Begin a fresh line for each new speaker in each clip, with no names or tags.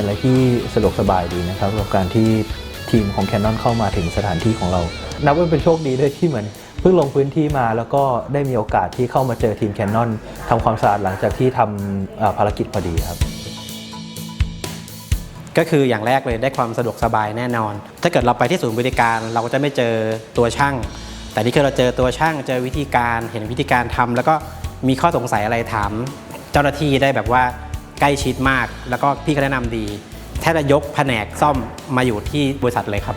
เป็นอะไรที่สะดวกสบายดีนะครับกับการที่ทีมของ Canon เข้ามาถึงสถานที่ของเรา นับว่าเป็นโชคดีด้วยที่เหมือนเพิ่งลงพื้นที่มาแล้วก็ได้มีโอกาสที่เข้ามาเจอทีม Canon ทำความสะอาดหลังจากที่ทำภารกิจพอดีครับ
ก็คืออย่างแรกเลยได้ความสะดวกสบายแน่นอน ถ้าเกิดเราไปที่ศูนย์บริการเราก็จะไม่เจอตัวช่าง แต่นี่คือเราเจอตัวช่างเจอวิธีการเห็นวิธีการทำแล้วก็มีข้อสงสัยอะไรถาม เจ้าหน้าที่ได้แบบว่า ใกล้ชิดมาก แล้วก็พี่ก็แนะนำดีแทบจะยกแผนกซ่อมมาอยู่ที่บริษัทเลยครับ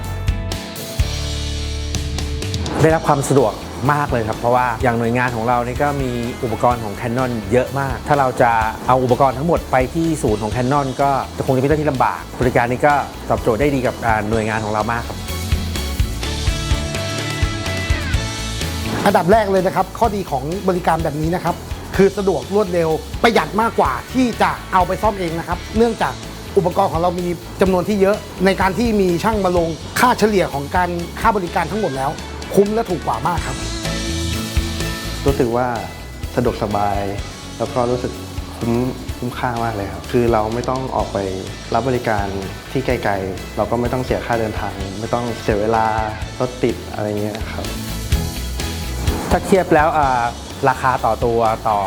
ได้รับความสะดวกมากเลยครับ เพราะว่าอย่างหน่วยงานของเรานี่ก็มีอุปกรณ์ของ Canon เยอะมาก ถ้าเราจะเอาอุปกรณ์ทั้งหมดไปที่ศูนย์ของ Canon ก็จะคงจะเป็นเรื่องที่ลำบาก บริการนี้ก็ตอบโจทย์ได้ดีกับอ่าหน่วยงานของเรามากครับ
อันดับแรกเลยนะครับ ข้อดีของบริการแบบนี้นะครับ คือสะดวกรวดเร็วประหยัดมากกว่าที่จะเอาไปซ่อมเองนะครับ เนื่องจากอุปกรณ์ของเรามีจำนวนที่เยอะในการที่มีช่างมาลงค่าเฉลี่ยของการค่าบริการทั้งหมดแล้ว คุ้มและถูกกว่ามากครับ
รู้สึกว่าสะดวกสบาย แล้วก็รู้สึกคุ้มคุ้มค่ามากเลยครับ คือเราไม่ต้องออกไปรับบริการที่ไกลๆ เราก็ไม่ต้องเสียค่าเดินทาง ไม่ต้องเสียเวลารถติดอะไรเงี้ยครับ
ถ้าเทียบแล้วอ่า ราคาต่อตัวต่อ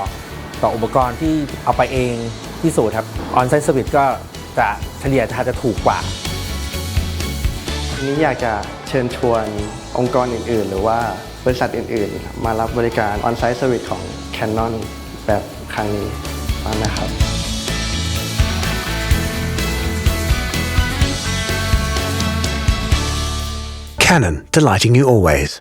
ต่ออุปกรณ์ที่เอาไปเองที่ศูนย์ครับออนไซต์สวิตก็จะเฉลี่ยจะจะถูกกว่า
ทีนี้อยากจะเชิญชวนองค์กรอื่น ๆ หรือว่าบริษัทอื่น ๆ มารับบริการ On-Site Service ของ Canon แบบครั้งนี้บ้างนะครับ
Canon, delighting you always.